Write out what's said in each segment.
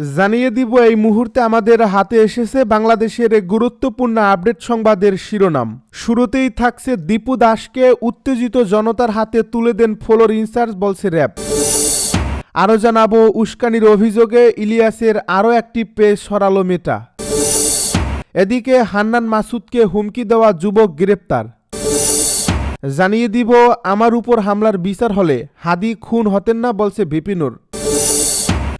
জানিয়ে দিব, এই মুহূর্তে আমাদের হাতে এসেছে বাংলাদেশের গুরুত্বপূর্ণ আপডেট সংবাদের শিরোনাম। শুরুতেই থাকছে দীপু দাসকে উত্তেজিত জনতার হাতে তুলে দেন ফ্লোর ইনচার্জ, বলছে র্যাব। আরও জানাব, উস্কানির অভিযোগে ইলিয়াসের আরও একটি পেজ সরালো মেটা। এদিকে হান্নান মাসুদকে হুমকি দেওয়া যুবক গ্রেপ্তার। জানিয়ে দিব, আমার উপর হামলার বিচার হলে হাদি খুন হতেন না, বলছে বিপিনুর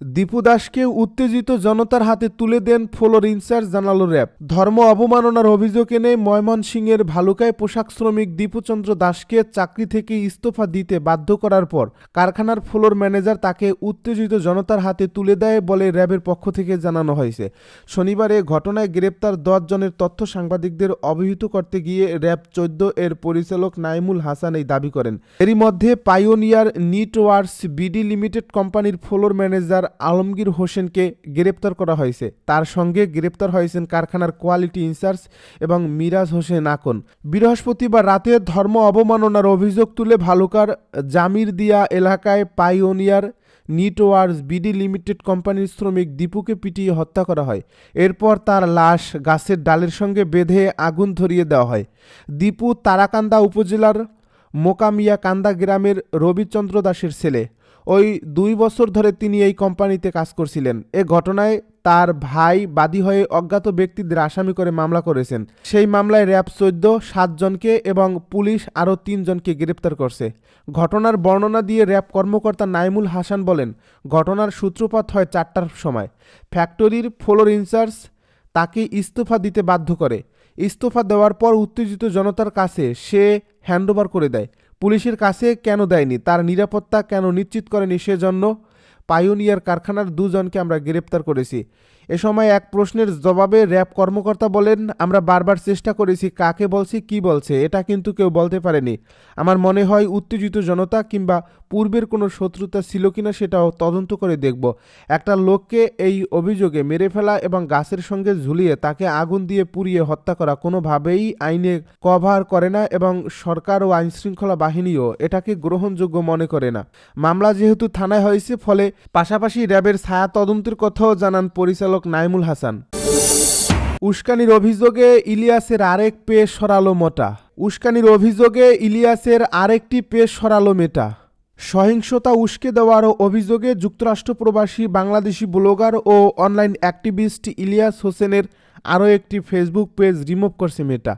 দীপু দাসকে উত্তেজিত জনতার হাতে তুলে দেন ফ্লোর ইনচার্জ জানালো র্যাব। ধর্ম অবমাননার অভিযোগ এনে ময়মনসিংহের ভালুকায় পোশাক শ্রমিক দীপুচন্দ্র দাসকে চাকরি থেকে ইস্তফা দিতে বাধ্য করার পর কারখানার ফ্লোর ম্যানেজার তাকে উত্তেজিত জনতার হাতে তুলে দেয় বলে র্যাবের পক্ষ থেকে জানানো হয়েছে। শনিবারে ঘটনায় গ্রেপ্তার দশ জনের তথ্য সাংবাদিকদের অবহিত করতে গিয়ে র্যাব চোদ্দ এর পরিচালক নাইমুল হাসান এই দাবি করেন। এরই মধ্যে পাইওনিয়ার নিটওয়ার্স বিডি লিমিটেড কোম্পানির ফ্লোর ম্যানেজার আলমগীর হোসেনকে গ্রেপ্তার করা হয়েছে। তার সঙ্গে গ্রেপ্তার হয়েছেন কারখানার কোয়ালিটি ইনচার্জ এবং মিরাজ হোসেন আকন। বৃহস্পতিবার রাতে ধর্ম অবমাননার অভিযোগ তুলে ভালুকার জামির দিয়া এলাকায় পাইওনিয়ার নিটওয়ার্স বিডি লিমিটেড কোম্পানির শ্রমিক দীপুকে পিটিয়ে হত্যা করা হয়। এরপর তার লাশ গাছের ডালের সঙ্গে বেঁধে আগুন ধরিয়ে দেওয়া হয়। দীপু তারাকান্দা উপজেলার মোকামিয়া কান্দা গ্রামের রবিচন্দ্র দাসের ছেলে। ওই দুই বছর ধরে তিনি এই কোম্পানিতে কাজ করছিলেন। এ ঘটনায় তার ভাই বাদী হয়ে অজ্ঞাত ব্যক্তিদের আসামি করে মামলা করেছেন। সেই মামলায় র্যাব চোদ্দ সাতজনকে এবং পুলিশ আরও তিনজনকে গ্রেপ্তার করছে। ঘটনার বর্ণনা দিয়ে র্যাব কর্মকর্তা নাইমুল হাসান বলেন, ঘটনার সূত্রপাত হয় চারটার সময়। ফ্যাক্টরির ফ্লোর ইনচার্জ তাকে ইস্তফা দিতে বাধ্য করে। ইস্তফা দেওয়ার পর উত্তেজিত জনতার কাছে সে হ্যান্ডওভার করে দেয়। পুলিশের কাছে কেন দেয়নি? তার নিরাপত্তা কেন নিশ্চিত করেনি সেজন্য পায়োনিয়ার কারখানার দুজনকে আমরা গ্রেপ্তার করেছি। এ সময় এক প্রশ্নের জবাবে র্যাব কর্মকর্তা বলেন, আমরা বারবার চেষ্টা করেছি, কাকে বলছি, কি বলছে, এটা কিন্তু কেউ বলতে পারেনি। আমার মনে হয় উত্তেজিত জনতা কিংবা পূর্বের কোনো শত্রুতা ছিল কিনা সেটাও তদন্ত করে দেখব। একটা লোককে এই অভিযোগে মেরে ফেলা এবং গাছের সঙ্গে ঝুলিয়ে তাকে আগুন দিয়ে পুড়িয়ে হত্যা করা কোনোভাবেই আইনে কভার করে না এবং সরকার ও আইনশৃঙ্খলা বাহিনীও এটাকে গ্রহণযোগ্য মনে করে না। মামলা যেহেতু থানায় হয়েছে, ফলে পাশাপাশি র্যাবের ছায়া তদন্তের কথাও জানান পরিচালক নাইমুল হাসান। উস্কানির অভিযোগে ইলিয়াসের আরেক পেশ সরালো মোটা। উস্কানির অভিযোগে ইলিয়াসের আরেকটি পেশ সরালো মেটা। সহিংসতা উস্কে দেওয়ার অভিযোগে যুক্তরাষ্ট্র প্রবাসী, বাংলাদেশি ব্লগার ও অনলাইন অ্যাক্টিভিস্ট ইলিয়াস হোসেনের আরও একটি ফেসবুক পেজ রিমুভ করছে মেটা।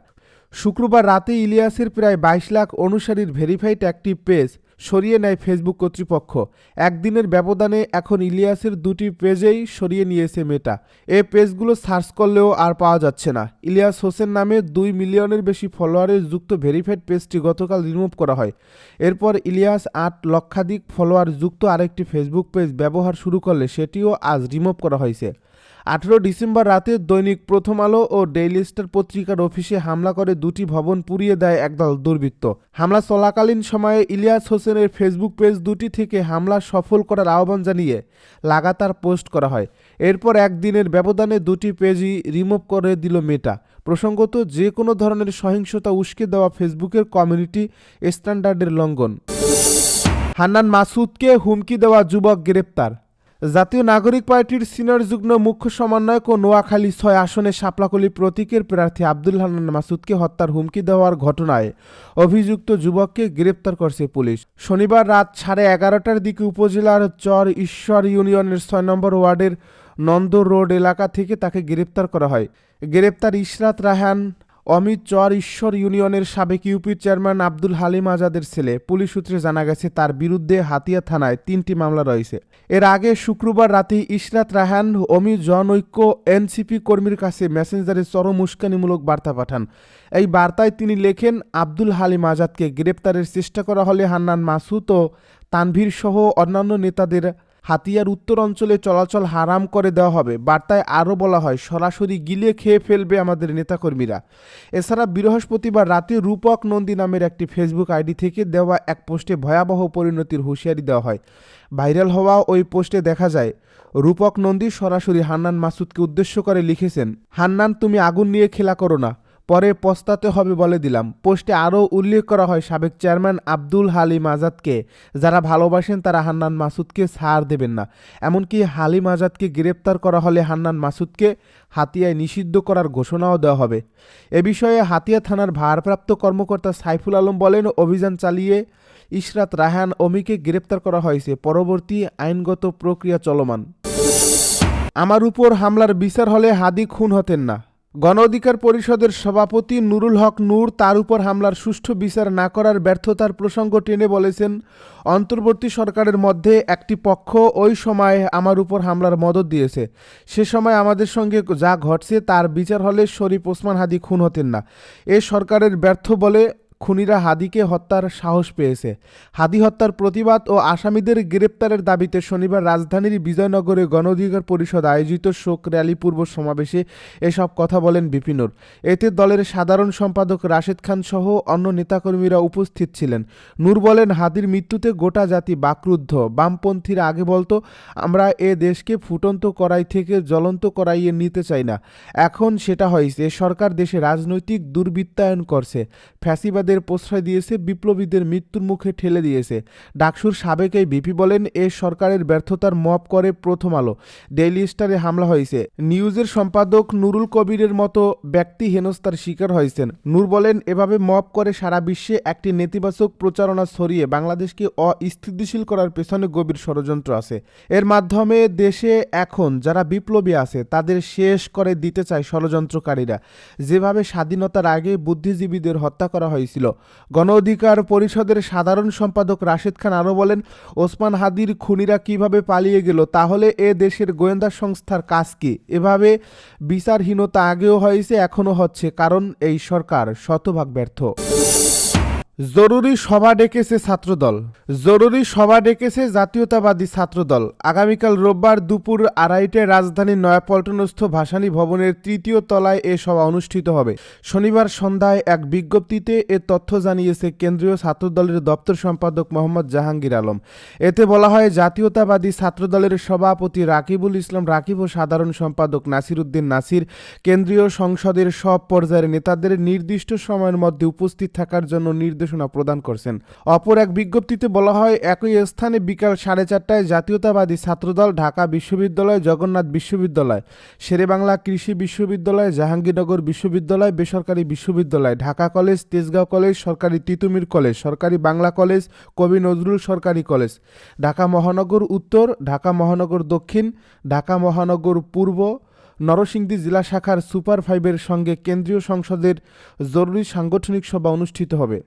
শুক্রবার রাতে ইলিয়াসের প্রায় বাইশ লাখ অনুসারীর ভেরিফাইড একটি পেজ সরিয়ে নেয় ফেসবুক কর্তৃপক্ষ। একদিনের ব্যবধানে এখন ইলিয়াসের দুটি পেজেই সরিয়ে নিয়েছে মেটা। এ পেজগুলো সার্চ করলেও আর পাওয়া যাচ্ছে না। ইলিয়াস হোসেন নামে দুই মিলিয়নের বেশি ফলোয়ারের যুক্ত ভেরিফাইড পেজটি গতকাল রিমুভ করা হয়। এরপর ইলিয়াস আট লক্ষাধিক ফলোয়ার যুক্ত আরেকটি ফেসবুক পেজ ব্যবহার শুরু করলে সেটিও আজ রিমুভ করা হয়েছে। আঠেরো ডিসেম্বর রাতে দৈনিক প্রথম আলো ও ডেইলি স্টার পত্রিকার অফিসে হামলা করে দুটি ভবন পুড়িয়ে দেয় একদল দুর্বৃত্ত। হামলা চলাকালীন সময়ে ইলিয়াস হোসেনের ফেসবুক পেজ দুটি থেকে হামলা সফল করার আহ্বান জানিয়ে লাগাতার পোস্ট করা হয়। এরপর একদিনের ব্যবধানে দুটি পেজই রিমুভ করে দিল মেটা। প্রসঙ্গত, যে কোনো ধরনের সহিংসতা উস্কে দেওয়া ফেসবুকের কমিউনিটি স্ট্যান্ডার্ডের লঙ্ঘন। হান্নান মাসুদকে হুমকি দেওয়া যুবক গ্রেপ্তার। জাতীয় নাগরিক পার্টির সিনিয়র যুগ্ম মুখ্য সমন্বয়ক ও নোয়াখালী ছয় আসনে শাপলাকলি প্রতীকের প্রার্থী আব্দুল হান্নান মাসুদকে হত্যার হুমকি দেওয়ার ঘটনায় অভিযুক্ত যুবককে গ্রেপ্তার করছে পুলিশ। শনিবার রাত সাড়ে এগারোটার দিকে উপজেলার চর ঈশ্বর ইউনিয়নের ছয় নম্বর ওয়ার্ডের নন্দ রোড এলাকা থেকে তাকে গ্রেপ্তার করা হয়। গ্রেপ্তার ইশরাত রাহান অমিত চর ঈশ্বর ইউনিয়নের সাবেক ইউপির চেয়ারম্যান আব্দুল হালিম আজাদের ছেলে। পুলিশ সূত্রে জানা গেছে, তার বিরুদ্ধে হাতিয়া থানায় তিনটি মামলা রয়েছে। এর আগে শুক্রবার রাতে ইশরাত রাহান অমিত জনৈক্য এনসিপি কর্মীর কাছে মেসেঞ্জারে চরম উস্কানিমূলক বার্তা পাঠান। এই বার্তায় তিনি লেখেন, আব্দুল হালিম আজাদকে গ্রেপ্তারের চেষ্টা করা হলে হান্নান মাসুদ ও তানভীর সহ অন্যান্য নেতাদের হাতিয়ার উত্তর অঞ্চলে চলাচল হারাম করে দেওয়া হবে। বার্তায় আরও বলা হয়, সরাসরি গিলে খেয়ে ফেলবে আমাদের নেতাকর্মীরা। এছাড়া বৃহস্পতিবার রাতে রূপক নন্দী নামের একটি ফেসবুক আইডি থেকে দেওয়া এক পোস্টে ভয়াবহ পরিণতির হুঁশিয়ারি দেওয়া হয়। ভাইরাল হওয়া ওই পোস্টে দেখা যায়, রূপক নন্দী সরাসরি হান্নান মাসুদকে উদ্দেশ্য করে লিখেছেন, হান্নান, তুমি আগুন নিয়ে খেলা করো না। পরে পস্তাতে হবে বলে দিলাম। পোস্টে আরও উল্লেখ করা হয়, সাবেক চেয়ারম্যান আব্দুল হালিম আজাদকে যারা ভালোবাসেন তারা হান্নান মাসুদকে ছাড় দেবেন না। এমনকি হালিম আজাদকে গ্রেপ্তার করা হলে হান্নান মাসুদকে হাতিয়ায় নিষিদ্ধ করার ঘোষণাও দেওয়া হবে। এ বিষয়ে হাতিয়া থানার ভারপ্রাপ্ত কর্মকর্তা সাইফুল আলম বলেন, অভিযান চালিয়ে ইশরাত রাহান অমিকে গ্রেপ্তার করা হয়েছে। পরবর্তী আইনগত প্রক্রিয়া চলমান। আমার উপর হামলার বিচার হলে হাদি খুন হতেন না। গণ অধিকার পরিষদের সভাপতি নুরুল হক নূর তার উপর হামলার সুষ্ঠু বিচার না করার ব্যর্থতার প্রসঙ্গ টেনে বলেছেন, অন্তর্বর্তী সরকারের মধ্যে একটি পক্ষ ওই সময়ে আমার উপর হামলার মদত দিয়েছে। সে সময় আমাদের সঙ্গে যা ঘটছে তার বিচার হলে শরীফ ওসমান হাদি খুন হতেন না। এ সরকারের ব্যর্থ বলে খুনিরা হাদিকে হত্যার সাহস পেয়েছে। হাদি হত্যার প্রতিবাদ ও আসামিদের গ্রেপ্তারের দাবিতে শনিবার রাজধানীর বিজয়নগরে গণ অধিকার পরিষদ আয়োজিত শোক র্যালি পূর্ব সমাবেশে এসব কথা বলেন বিপিনুর এতে দলের সাধারণ সম্পাদক রাশেদ খান সহ অন্য নেতাকর্মীরা উপস্থিত ছিলেন। নূর বলেন, হাদির মৃত্যুতে গোটা জাতি বাকরুদ্ধ। বামপন্থীরা আগে বলতো, আমরা এ দেশকে ফুটন্ত করাই থেকে জ্বলন্ত করাইয়ে নিতে চাই না। এখন সেটা হয়েছে। সরকার দেশে রাজনৈতিক দুর্বৃত্তায়ন করছে। ফ্যাসিবাদের প্রশ্রয় দিয়েছে, বিপ্লবীদের মৃত্যুর মুখে ঠেলে দিয়েছে। ডাকসুর সাবেক এই বিপি বলেন, এ সরকারের ব্যর্থতার মপ করে প্রথম আলো। ডেইলি স্টারে হামলা হয়েছে। নিউজের সম্পাদক নুরুল কবিরের মতো ব্যক্তি হেনস্থার শিকার হয়েছেন। নূর বলেন, এভাবে মপ করে সারা বিশ্বে একটি নেতিবাচক প্রচারণা ছড়িয়ে বাংলাদেশকে অস্থিতিশীল করার পেছনে গভীর ষড়যন্ত্র আছে। এর মাধ্যমে দেশে এখন যারা বিপ্লবী আছে, তাদের শেষ করে দিতে চায় ষড়যন্ত্রকারীরা। যেভাবে স্বাধীনতার আগে বুদ্ধিজীবীদের হত্যা করা হয়েছিল গণ অধিকার পরিষদের সাধারণ সম্পাদক রাশেদ খান আরও বলেন, ওসমান হাদির খুনিরা কীভাবে পালিয়ে গেল, তাহলে এ দেশের গোয়েন্দা সংস্থার কাজ কি? এভাবে বিচারহীনতা আগেও হয়েছে, এখনও হচ্ছে, কারণ এই সরকার শতভাগ ব্যর্থ। জরুরি সভা ডেকেছে ছাত্রদল। জরুরি সভা ডেকেছে জাতীয়তাবাদী ছাত্রদল। আগামীকাল রোববার দুপুর আড়াইটায় রাজধানীর নয়াপল্টনস্থ ভাসানী ভবনের তৃতীয় তলায় এ সভা অনুষ্ঠিত হবে। শনিবার সন্ধ্যায় এক বিজ্ঞপ্তিতে এ তথ্য জানিয়েছে কেন্দ্রীয় ছাত্রদলের দপ্তর সম্পাদক মোহাম্মদ জাহাঙ্গীর আলম। এতে বলা হয়, জাতীয়তাবাদী ছাত্রদলের সভাপতি রাকিবুল ইসলাম রাকিব ও সাধারণ সম্পাদক নাসির উদ্দিন নাসির কেন্দ্রীয় সংসদের সব পর্যায়ের নেতাদের নির্দিষ্ট সময়ের মধ্যে উপস্থিত থাকার জন্য নির্দেশনা প্রদান করছেন। অপর এক বিজ্ঞপ্তিতে বলা হয়, একই স্থানে বিকাল সাড়ে চারটায় জাতীয়তাবাদী ছাত্রদল ঢাকা বিশ্ববিদ্যালয়, জগন্নাথ বিশ্ববিদ্যালয়, শেরেবাংলা কৃষি বিশ্ববিদ্যালয়, জাহাঙ্গীরনগর বিশ্ববিদ্যালয়, বেসরকারি বিশ্ববিদ্যালয়, ঢাকা কলেজ, তেজগাঁও কলেজ, সরকারি তিতুমির কলেজ, সরকারি বাংলা কলেজ, কবি নজরুল সরকারি কলেজ, ঢাকা মহানগর উত্তর, ঢাকা মহানগর দক্ষিণ, ঢাকা মহানগর পূর্ব, নরসিংদী জেলা শাখার সুপার ফাইভের সঙ্গে কেন্দ্রীয় সংসদের জরুরি সাংগঠনিক সভা অনুষ্ঠিত হবে।